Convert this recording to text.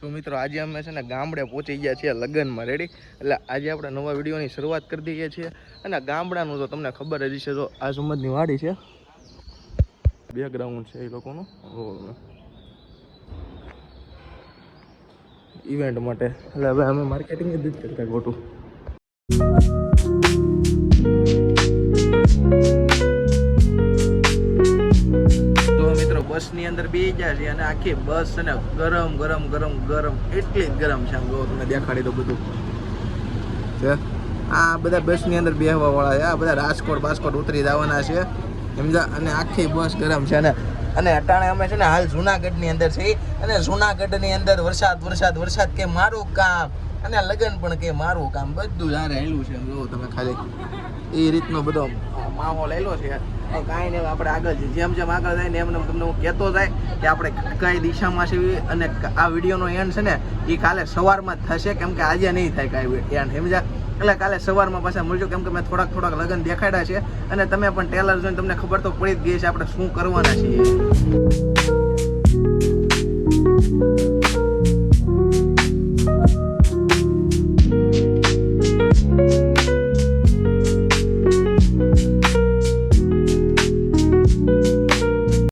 તો મિત્રો, આજે અમે છે ને ગામડે પહોંચી ગયા છીએ લગ્નમાં રેડી એટલે આજે આપણે નવા વિડીયોની શરૂઆત કરી દઈએ છીએ. અને ગામડાનું તો તમને ખબર જ છે તો આ સુમતની વાડી છે. બેકગ્રાઉન્ડ છે એ લોકોનું. ઇવેન્ટ માટે. એટલે હવે અમે માર્કેટિંગ જ કરતા ખોટું. બસની અંદર બેસી છે અને આખી બસ છે ને ગરમ ગરમ ગરમ ગરમ. એટલી ગરમ છે આમ જો તમને દેખાડી દો બધું. છે? આ બધા બસની અંદર બેહવા વાળા છે. આ બધા રાજકોટ બાસકોટ ઉતરી જવાના છે. સમજા? અને આખી બસ ગરમ છે. ને અને અટાણે અમે છે ને હાલ જુનાગઢની અંદર છે અને જુનાગઢની અંદર વરસાદ વરસાદ વરસાદ કે મારું કામ. અને લગ્ન પણ કે મારું કામ. બધું જ આ રહેલું છે જો તમે ખાલી એ રીતનો બધો માહોલ હેલો છે કાંઈ નહીં આપણે આગળ. જેમ જેમ આગળ જાય ને એમ એમ તમને હું કહેતો જાય કે આપણે કઈ દિશામાં છે અને આ વિડીયોનો એન્ડ છે ને એ કાલે સવારમાં થશે. કેમ કે આજે નહીં થાય કાંઈ એન્ડ સમજ્યા? એટલે કાલે સવારમાં પાછા મળજો. કેમ કે મેં થોડાક થોડાક લગ્ન દેખાડ્યા છે અને તમે પણ ટેલર જોઈને તમને ખબર તો પડી જ ગઈ છે આપણે શું કરવાના છીએ.